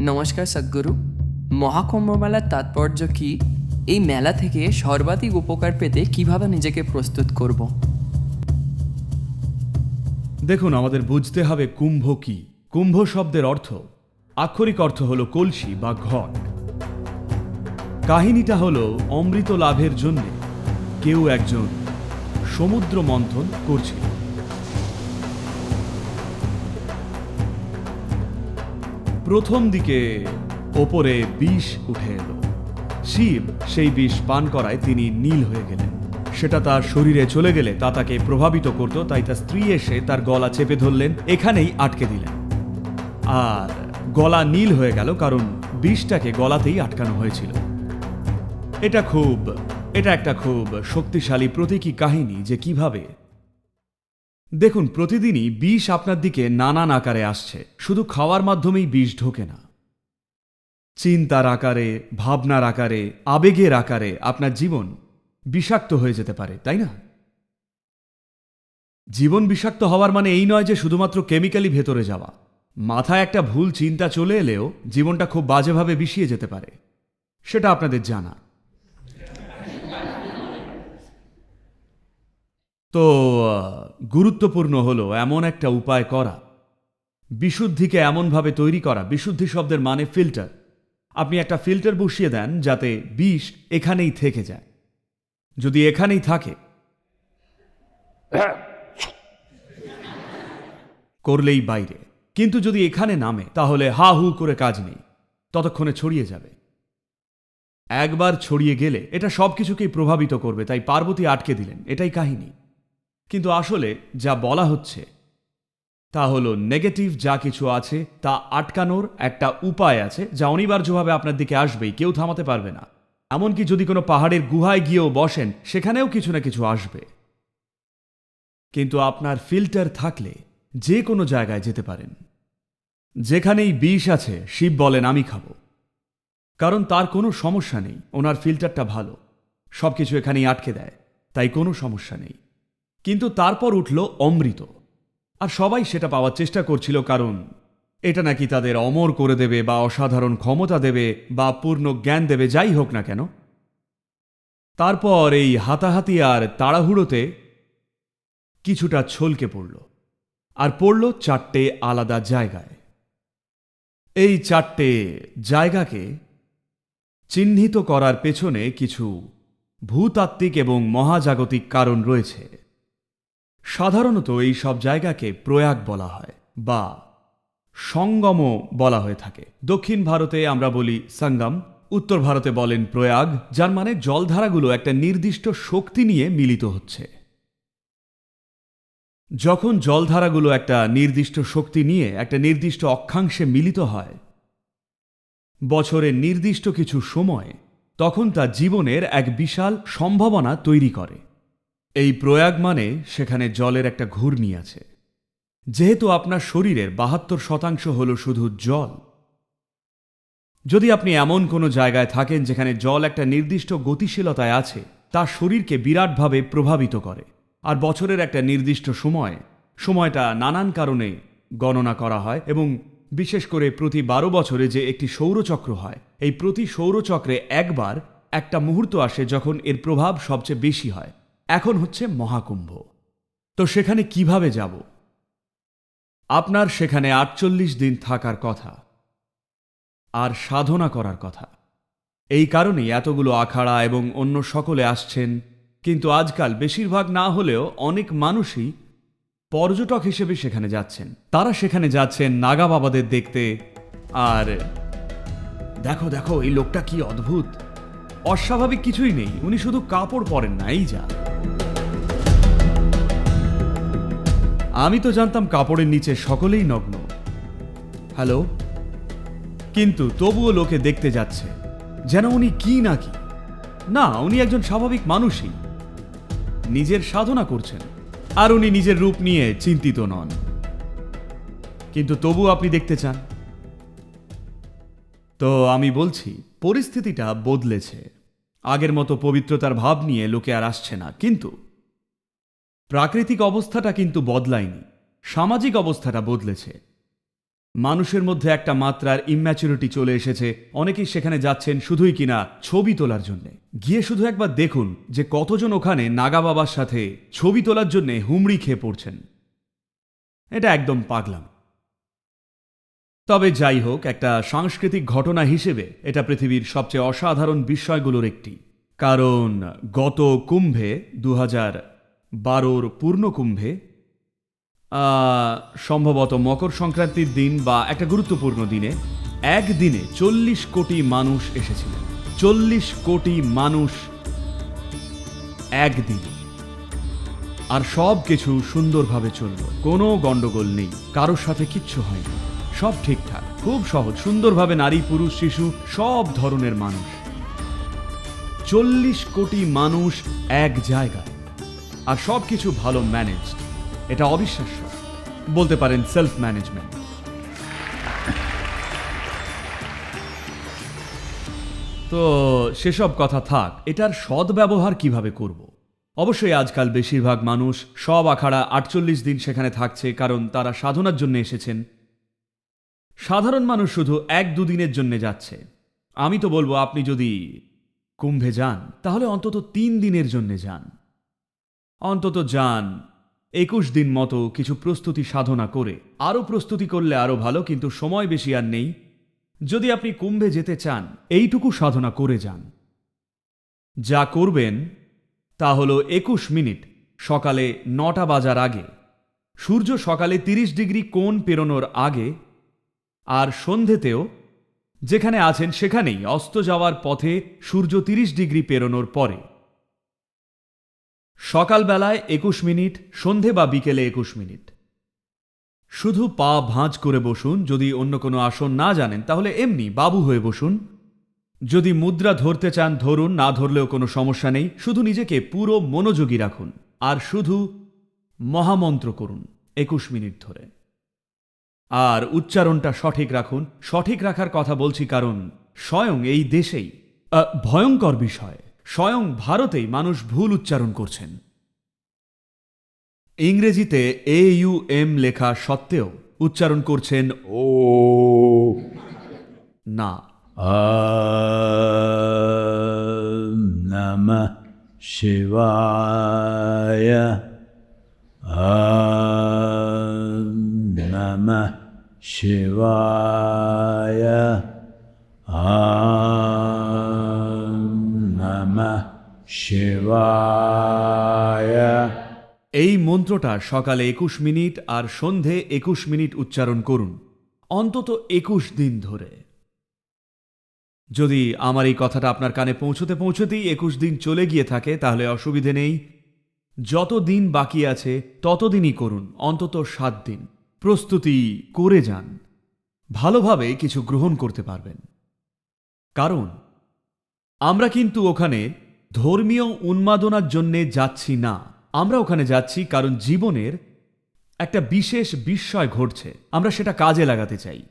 নমস্কার সদ্গুরু। মহাকুম্ভ মেলার তাৎপর্য কি? এই মেলা থেকে সর্বাধিক উপকার পেতে কীভাবে নিজেকে প্রস্তুত করব? দেখুন, আমাদের বুঝতে হবে কুম্ভ কি। কুম্ভ শব্দের অর্থ। আক্ষরিক অর্থ হলো কলসি বা ঘট। কাহিনীটা হলো অমৃত লাভের জন্য কেউ একজন সমুদ্র মন্থন করছিল। প্রথম দিকে ওপরে বিষ উঠে এলো। শিব সেই বিষ পান করায় তিনি নীল হয়ে গেলেন। সেটা তার শরীরে চলে গেলে তা তাকে প্রভাবিত করত, তাই তার স্ত্রী এসে তার গলা চেপে ধরলেন, এখানেই আটকে দিলেন। আর গলা নীল হয়ে গেল, কারণ বিষটাকে গলাতেই আটকানো হয়েছিল। এটা খুব, এটা একটা খুব শক্তিশালী প্রতীকী কাহিনী যে কীভাবে দেখুন, প্রতিদিনই বিষ আপনার দিকে নানান আকারে আসছে। শুধু খাওয়ার মাধ্যমেই বিষ ঢোকে না। চিন্তার আকারে, ভাবনার আকারে, আবেগের আকারে আপনার জীবন বিষাক্ত হয়ে যেতে পারে, তাই না? জীবন বিষাক্ত হওয়ার মানে এই নয় যে শুধুমাত্র কেমিক্যালি ভেতরে যাওয়া। মাথায় একটা ভুল চিন্তা চলে এলেও জীবনটা খুব বাজেভাবে বিষিয়ে যেতে পারে। সেটা আপনাদের জানা। তো গুরুত্বপূর্ণ হলো এমন একটা উপায় করা। বিশুদ্ধিকে এমনভাবে তৈরি করা। বিশুদ্ধি শব্দের মানে ফিল্টার। আপনি একটা ফিল্টার বসিয়ে দেন যাতে বিষ এখানেই থেকে যায়। যদি এখানেই থাকে, করলেই বাইরে। কিন্তু যদি এখানে নামে, তাহলে হা হু করে কাজ নেই। ততক্ষণে ছড়িয়ে যাবে। একবার ছড়িয়ে গেলে এটা সব কিছুকেই প্রভাবিত করবে, তাই পার্বতী আটকে দিলেন। এটাই কাহিনী। কিন্তু আসলে যা বলা হচ্ছে, তা হলো নেগেটিভ যা কিছু আছে, তা আটকানোর একটা উপায় আছে যা অনিবার্যভাবে আপনার দিকে আসবেই, কেউ থামাতে পারবে না। এমনকি যদি কোনো পাহাড়ের গুহায় গিয়েও বসেন, সেখানেও কিছু না কিছু আসবে। কিন্তু আপনার ফিল্টার থাকলে যে কোনো জায়গায় যেতে পারেন। যেখানেই বিষ আছে, শিব বলেন, আমি খাব। কারণ তার কোনো সমস্যা নেই, ওনার ফিল্টারটা ভালো। সব কিছু এখানেই আটকে দেয়, তাই কোনো সমস্যা নেই। কিন্তু তারপর উঠল অমৃত। আর সবাই সেটা পাওয়ার চেষ্টা করছিল কারণ এটা নাকি তাদের অমর করে দেবে বা অসাধারণ ক্ষমতা দেবে বা পূর্ণ জ্ঞান দেবে, যাই হোক না কেন। তারপর এই হাতাহাতি আর তাড়াহুড়োতে কিছুটা ছলকে পড়ল আর পড়ল চারটে আলাদা জায়গায়। এই চারটে জায়গাকে চিহ্নিত করার পেছনে কিছু ভূতাত্ত্বিক এবং মহাজাগতিক কারণ রয়েছে। সাধারণত এই সব জায়গাকে প্রয়াগ বলা হয় বা সঙ্গম বলা হয়ে থাকে। দক্ষিণ ভারতে আমরা বলি সঙ্গম, উত্তর ভারতে বলেন প্রয়াগ, যার মানে জলধারাগুলো একটা নির্দিষ্ট শক্তি নিয়ে মিলিত হচ্ছে। যখন জলধারাগুলো একটা নির্দিষ্ট শক্তি নিয়ে একটা নির্দিষ্ট অক্ষাংশে মিলিত হয়, বছরের নির্দিষ্ট কিছু সময়, তখন তা জীবনের এক বিশাল সম্ভাবনা তৈরি করে। এই প্রয়াগ মানে সেখানে জলের একটা ঘূর্ণি আছে। যেহেতু আপনার শরীরের বাহাত্তর শতাংশ হল শুধু জল। যদি আপনি এমন কোনো জায়গায় থাকেন যেখানে জল একটা নির্দিষ্ট গতিশীলতায় আছে, তা শরীরকে বিরাটভাবে প্রভাবিত করে। আর বছরের একটা নির্দিষ্ট সময়, সময়টা নানান কারণে গণনা করা হয় এবং বিশেষ করে প্রতি বারো বছরে যে একটি সৌরচক্র হয়, এই প্রতি সৌরচক্রে একবার একটা মুহূর্ত আসে যখন এর প্রভাব সবচেয়ে বেশি হয়। এখন হচ্ছে মহাকুম্ভ। তো সেখানে কীভাবে যাব? আপনার সেখানে আটচল্লিশ দিন থাকার কথা আর সাধনা করার কথা। এই কারণেই এতগুলো আখাড়া এবং অন্য সকলে আসছেন, কিন্তু আজকাল বেশিরভাগ না হলেও অনেক মানুষই পর্যটক হিসেবে সেখানে যাচ্ছেন। তারা সেখানে যাচ্ছেন নাগা বাবাদের দেখতে। আর দেখো দেখো, এই লোকটা কি অদ্ভুত! অস্বাভাবিক কিছুই নেই। উনি শুধু কাপড় পরেন না এই যা। আমি তো জানতাম কাপড়ের নিচে সকলেই নগ্ন। হ্যালো? কিন্তু তবুও লোকে দেখতে যাচ্ছে যেন উনি কি না কি। না উনি একজন স্বাভাবিক মানুষই। নিজের সাধনা করছেন আর উনি নিজের রূপ নিয়ে চিন্তিত নন। কিন্তু তবু আপনি দেখতে চান। তো আমি বলছি পরিস্থিতিটা বদলেছে। আগের মতো পবিত্রতার ভাব নিয়ে লোকে আর আসছে না। কিন্তু প্রাকৃতিক অবস্থাটা কিন্তু বদলায়নি। সামাজিক অবস্থাটা বদলেছে। মানুষের মধ্যে একটা মাত্রার ইম্যাচুরিটি চলে এসেছে। অনেকেই সেখানে যাচ্ছেন শুধুই কিনা ছবি তোলার জন্যে। গিয়ে শুধু একবার দেখুন যে কতজন ওখানে নাগা বাবার সাথে ছবি তোলার জন্যে হুমড়ি খেয়ে পড়ছেন। এটা একদম পাগলাম। তবে যাই হোক, একটা সাংস্কৃতিক ঘটনা হিসেবে এটা পৃথিবীর সবচেয়ে অসাধারণ বিষয়গুলোর একটি। কারণ গত কুম্ভে দু হাজার বারোর পূর্ণ কুম্ভে সম্ভবত মকর সংক্রান্তির দিন বা একটা গুরুত্বপূর্ণ দিনে, একদিনে চল্লিশ কোটি মানুষ এসেছিলেন। চল্লিশ কোটি মানুষ একদিন। আর সব কিছু সুন্দরভাবে চলল। কোনো গন্ডগোল নেই। কারোর সাথে কিচ্ছু হয়নি। সব ঠিকঠাক, খুব সহজ, সুন্দরভাবে নারী, পুরুষ, শিশু, সব ধরনের মানুষ। চল্লিশ কোটি মানুষ এক জায়গায়, আর সব কিছু ভালো ম্যানেজড এটা অবিশ্বাস্য, বলতে পারেন সেলফ ম্যানেজমেন্ট তো সেসব কথা থাক, এটার সদ্ব্যবহার কীভাবে করব? অবশ্যই আজকাল বেশিরভাগ মানুষ সব আখাড়া আটচল্লিশ দিন সেখানে থাকছে, কারণ তারা সাধনার জন্য এসেছেন। সাধারণ মানুষ শুধু এক দুদিনের জন্য যাচ্ছে। আমি তো বলব, আপনি যদি কুম্ভে যান, তাহলে অন্তত তিন দিনের জন্য যান। অন্তত যান, একুশ দিন মতো কিছু প্রস্তুতি সাধনা করে। আরও প্রস্তুতি করলে আরও ভালো, কিন্তু সময় বেশি আর নেই। যদি আপনি কুম্ভে যেতে চান, এইটুকু সাধনা করে যান। যা করবেন, তা হল একুশ মিনিট সকালে নটা বাজার আগে। সূর্য সকালে তিরিশ ডিগ্রি কোণ পেরোনোর আগে আর সন্ধেতেও যেখানে আছেন সেখানেই অস্ত যাওয়ার পথে সূর্য তিরিশ ডিগ্রি পেরোনোর পরে। সকালবেলায় একুশ মিনিট, সন্ধে বা বিকেলে একুশ মিনিট। শুধু পা ভাঁজ করে বসুন, যদি অন্য কোনো আসন না জানেন, তাহলে এমনি বাবু হয়ে বসুন। যদি মুদ্রা ধরতে চান, ধরুন, না ধরলেও কোনো সমস্যা নেই, শুধু নিজেকে পুরো মনোযোগী রাখুন, আর শুধু মহামন্ত্র করুন, একুশ মিনিট ধরে। আর উচ্চারণটা সঠিক রাখুন। সঠিক রাখার কথা বলছি কারণ স্বয়ং এই দেশেই ভয়ঙ্কর বিষয়। স্বয়ং ভারতেই মানুষ ভুল উচ্চারণ করছেন। ইংরেজিতে এ ইউ এম লেখা সত্ত্বেও উচ্চারণ করছেন ও। না। নম শিবায়। আ नमः शिवाय ॐ नमः शिवाय এই মন্ত্রটা সকালে একুশ মিনিট আর সন্ধে একুশ মিনিট উচ্চারণ করুন অন্তত একুশ দিন ধরে যদি আমার এই কথাটা আপনার কানে পৌঁছতে পৌঁছতেই একুশ দিন চলে গিয়ে থাকে তাহলে অসুবিধে নেই যত দিন বাকি আছে ততদিনই করুন অন্তত সাত দিন প্রস্তুতি করে যান। ভালোভাবে কিছু গ্রহণ করতে পারবেন। কারণ, আমরা কিন্তু ওখানে ধর্মীয় উন্মাদনার জন্যে যাচ্ছি না। আমরা ওখানে যাচ্ছি কারণ জীবনের একটা বিশেষ বিস্ময় ঘটছে। আমরা সেটা কাজে লাগাতে চাই।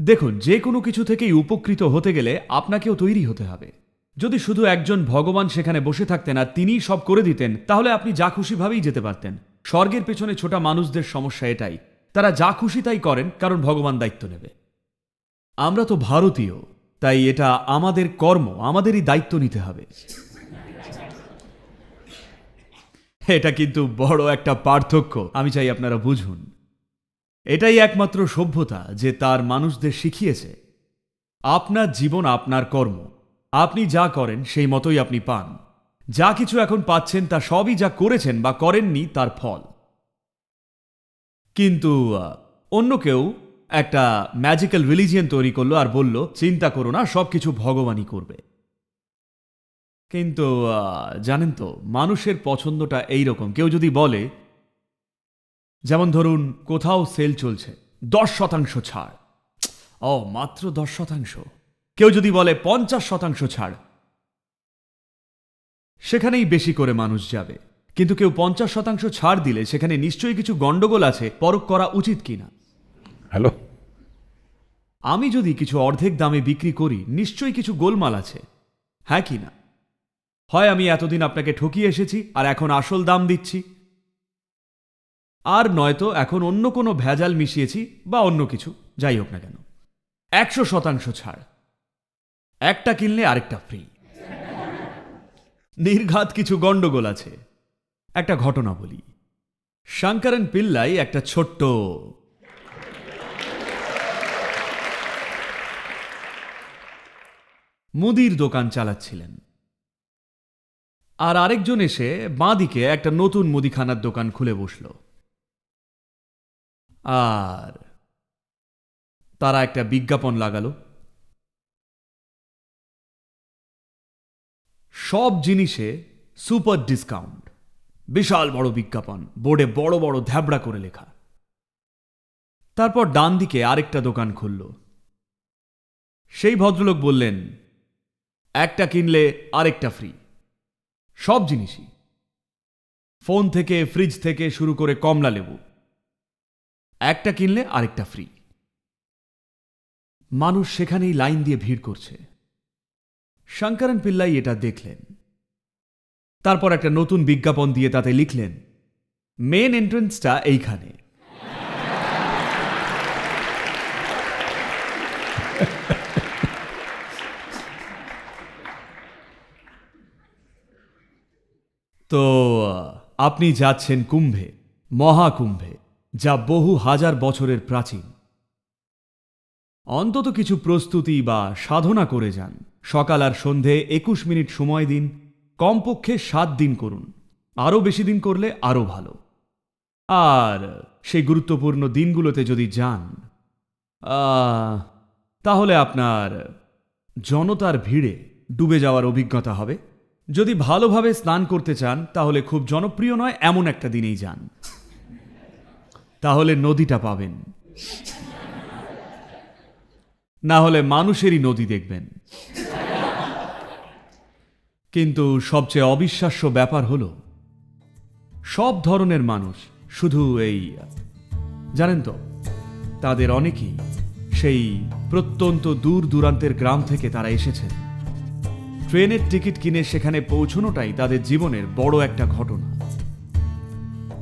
দেখুন, যে কোনো কিছু থেকেই উপকৃত হতে গেলে আপনাকেও তৈরি হতে হবে। যদি শুধু একজন ভগবান সেখানে বসে থাকতেন আর তিনিই সব করে দিতেন, তাহলে আপনি যা খুশিভাবেই যেতে পারতেন। স্বর্গের পেছনে ছোটা মানুষদের সমস্যা এটাই। তারা যা খুশি তাই করেন, কারণ ভগবান দায়িত্ব নেবে। আমরা তো ভারতীয়, তাই এটা আমাদের কর্ম, আমাদেরই দায়িত্ব নিতে হবে। এটা কিন্তু বড় একটা পার্থক্য, আমি চাই আপনারা বুঝুন। এটাই একমাত্র সভ্যতা যে তার মানুষদের শিখিয়েছে। আপনার জীবন আপনার কর্ম। আপনি যা করেন, সেই মতোই আপনি পান। যা কিছু এখন পাচ্ছেন তা সবই যা করেছেন বা করেননি তার ফল। কিন্তু অন্য কেউ একটা ম্যাজিক্যাল রিলিজিয়ন তৈরি করল আর বলল, চিন্তা করো না সব কিছু ভগবানই করবে। কিন্তু জানেন তো, মানুষের পছন্দটা এই রকম কেউ যদি বলে, যেমন ধরুন, কোথাও সেল চলছে, দশ শতাংশ ছাড়। ও, মাত্র দশ শতাংশ। কেউ যদি বলে, পঞ্চাশ শতাংশ ছাড়। সেখানেই বেশি করে মানুষ যাবে। কিন্তু কেউ পঞ্চাশ শতাংশ ছাড় দিলে সেখানে নিশ্চয়ই কিছু গন্ডগোল আছে পরখ করা উচিত কিনা? হ্যালো? আমি যদি কিছু অর্ধেক দামে বিক্রি করি নিশ্চয়ই কিছু গোলমাল আছে। হ্যাঁ কি না? হয় আমি এতদিন আপনাকে ঠকিয়ে এসেছি আর এখন আসল দাম দিচ্ছি? আর নয়তো এখন অন্য কোনো ভেজাল মিশিয়েছি বা অন্য কিছু যাই হোক না কেন। একশো শতাংশ ছাড়। একটা কিনলে আরেকটা ফ্রি। নির্ঘাত কিছু গন্ডগোল আছে। একটা ঘটনা বলি। শঙ্করন পিল্লাই একটা ছোট্ট মুদির দোকান চালাচ্ছিলেন। আর আরেকজন এসে বাঁদিকে একটা নতুন মুদিখানার দোকান খুলে বসল। আর তারা একটা বিজ্ঞাপন লাগালো। সব জিনিসে সুপার ডিসকাউন্ট। বিশাল বড় বিজ্ঞাপন, বোর্ডে বড় বড় ধ্যাবড়া করে লেখা। তারপর ডান দিকে আরেকটা দোকান খুলল। সেই ভদ্রলোক বললেন, একটা কিনলে আরেকটা ফ্রি। সব জিনিসই। ফোন থেকে, ফ্রিজ থেকে শুরু করে কমলা লেবু। একটা কিনলে আরেকটা ফ্রি। মানুষ সেখানেই লাইন দিয়ে ভিড় করছে। শঙ্করন পিল্লাই এটা দেখলেন। তারপর একটা নতুন বিজ্ঞাপন দিয়ে তাতে লিখলেন মেন এন্ট্রেন্সটা এইখানে। তো, আপনি যাচ্ছেন কুম্ভে, মহাকুম্ভে, যা বহু হাজার বছরের প্রাচীন। অন্তত কিছু প্রস্তুতি বা সাধনা করে যান। সকাল আর সন্ধে একুশ মিনিট সময় দিন, কমপক্ষে সাত দিন করুন। আরও বেশি দিন করলে আরও ভালো। আর সেই গুরুত্বপূর্ণ দিনগুলোতে যদি যান তাহলে আপনার জনতার ভিড়ে ডুবে যাওয়ার অভিজ্ঞতা হবে। যদি ভালোভাবে স্নান করতে চান, তাহলে খুব জনপ্রিয় নয়, এমন একটা দিনেই যান। তাহলে নদীটা পাবেন। না হলে মানুষেরই নদী দেখবেন। কিন্তু সবচেয়ে অবিশ্বাস্য ব্যাপার হল, সব ধরনের মানুষ শুধু এই, জানেন তো, তাদের অনেকেই সেই প্রত্যন্ত দূর দূরান্তের গ্রাম থেকে তারা এসেছেন। ট্রেনের টিকিট কিনে সেখানে পৌঁছনোটাই তাদের জীবনের বড় একটা ঘটনা।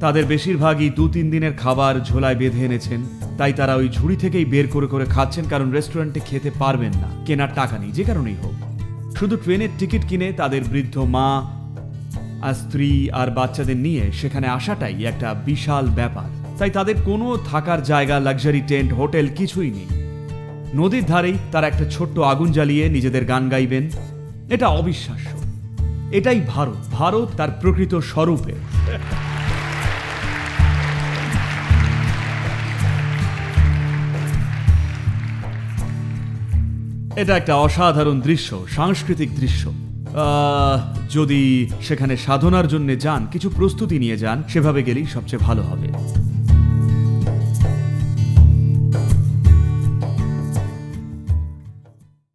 তাদের বেশিরভাগই দু তিন দিনের খাবার ঝোলায় বেঁধে এনেছেন, তাই তারা ওই ঝুড়ি থেকেই বের করে করে খাচ্ছেন, কারণ রেস্টুরেন্টে খেতে পারবেন না, কেনার টাকা নেই, যে কারণেই হোক। শুধু ট্রেনের টিকিট কিনে তাদের বৃদ্ধ মা আর স্ত্রী আর বাচ্চাদের নিয়ে সেখানে আসাটাই একটা বিশাল ব্যাপার। তাই তাদের কোনো থাকার জায়গা, লাক্সারি টেন্ট, হোটেল কিছুই নেই। নদীর ধারেই তারা একটা ছোট্ট আগুন জ্বালিয়ে নিজেদের গান গাইবেন। এটা অবিশ্বাস্য। এটাই ভারত। ভারত তার প্রকৃত স্বরূপে। এটা একটা অসাধারণ দৃশ্য, সাংস্কৃতিক দৃশ্য। যদি সেখানে সাধনার জন্য যান, কিছু প্রস্তুতি নিয়ে যান, সেভাবে গেলেই সবচেয়ে ভালো হবে।